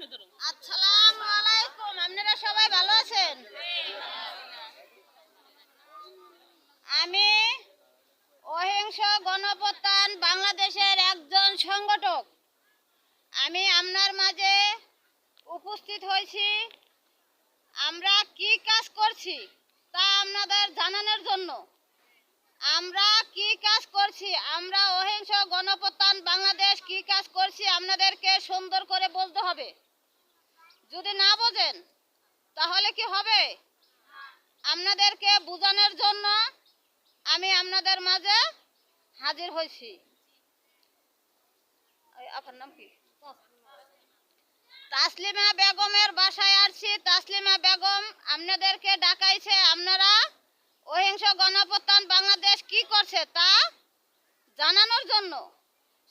সামনে আপনারা সবাই ভালো আছেন? আমি অহিংস গণপ্রত্যান বাংলাদেশের একজন সংগঠক। আমি আপনার মাঝে উপস্থিত হয়েছি। আমরা কি কাজ করছি তা আপনাদের জানানোর জন্য। আমরা কি কাজ করছি, আমরা অহিংস গণপ্রত্যান বাংলাদেশ কি কাজ করছি আপনাদেরকে সুন্দর করে বলতে হবে। যদি না বোঝেন, তাহলে কি হবে? আপনাদেরকে বোঝানোর জন্য আমি আপনাদের মাঝে হাজির হয়েছি। আপনার নাম কি? তাসলিমা বেগমের বাসায় আসছি। তাসলিমা বেগম আপনাদেরকে ডাকাইছে। আপনারা অহিংস গণপ্রত্যান বাংলাদেশ কি করছে তা জানানোর জন্য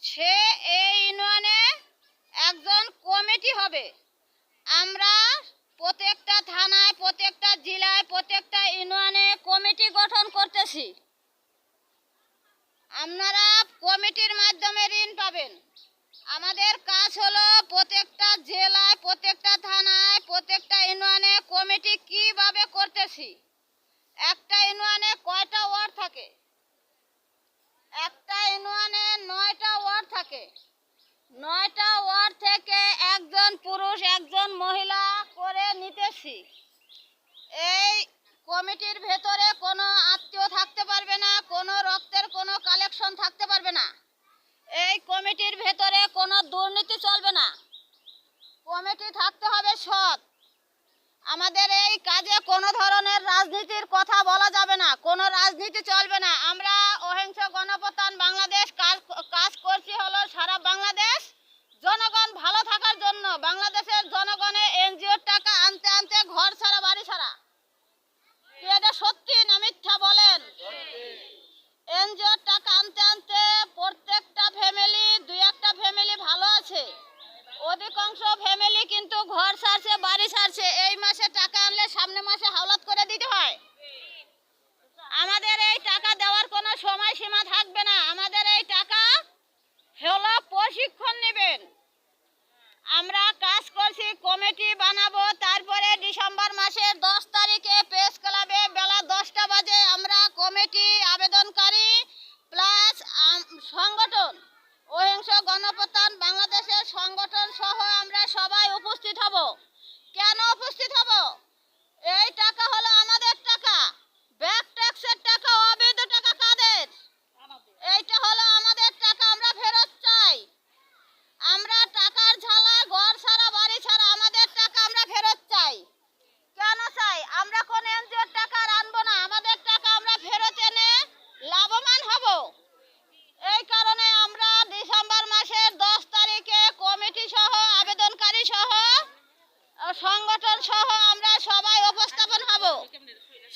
সে এই ইউনিয়নে একজন কমিটি হবে। আমরা প্রত্যেকটা থানায়, প্রত্যেকটা জেলায়, প্রত্যেকটা ইউনিয়নে কমিটি গঠন করতেছি। আপনারা কমিটির মাধ্যমে ঋণ পাবেন। আমাদের কাজ হলো প্রত্যেকটা জেলায়, প্রত্যেকটা থানায়, প্রত্যেকটা ইউনিয়নে কমিটি কীভাবে করতেছি। একটা ইউনিয়নে কয়টা ওয়ার্ড থাকে? একটা ইউনিয়নে নয়টা ওয়ার্ড থাকে। নয়টা ওয়ার্ড থেকে একজন পুরুষ, একজন মহিলা করে নিতেছি। এই কমিটির ভেতরে কোনো আত্মীয় থাকতে পারবে না, কোনো রক্তের কোনো কালেকশন থাকতে পারবে না। এই কমিটির ভেতরে কোনো দুর্নীতি চলবে না। কমিটি থাকতে হবে সৎ। আমাদের এই কাজে কোনো ধরনের রাজনীতির কথা বলা যাবে না, কোনো রাজনীতি চলবে না। আমরা অহিংস গণপ্রত্যান বাংলাদেশ কাজ কাজ করছি হলো সারা বাংলাদেশ জনগণ ভালো থাকার জন্য বাংলাদেশের জনগণে এনজিওর টাকা আনতে আনতে ঘর ছাড়া বাড়ি ছাড়া কি এটা সত্যি না মিথ্যা বলেন এনজিওর টাকা আনতে আনতে প্রত্যেকটা ফ্যামিলি দুই একটা ফ্যামিলি ভালো আছে অধিকাংশ ফ্যামিলি কিন্তু ঘর ছাড়ছে বাড়ি ছাড়ছে এই মাসে টাকা আনলে সামনে মাসে হাওলাত করে দিতে হয়।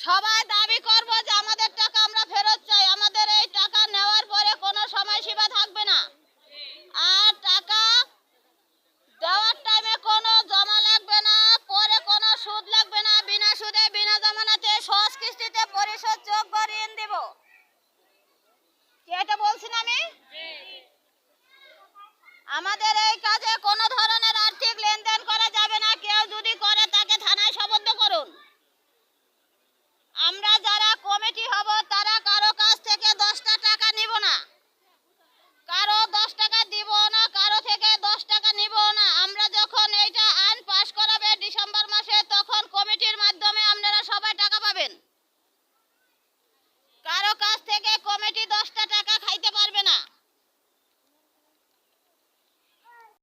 সবাই দাবি করব যে আমাদের টাকা আমরা ফেরত চাই। আমাদের এই টাকা নেওয়ার পরে কোনো সময়সীমা থাকবে না। আর টাকা দেওয়ার টাইমে কোনো জমা লাগবে না পরে কোনো সুদ লাগবে না। বিনা সুদে বিনা জমানাতে সহজ কিস্তিতে পরিশোধ যোগ্য ঋণ দেব। এটা বলছি না আমি আমাদের এই কাজে কোনো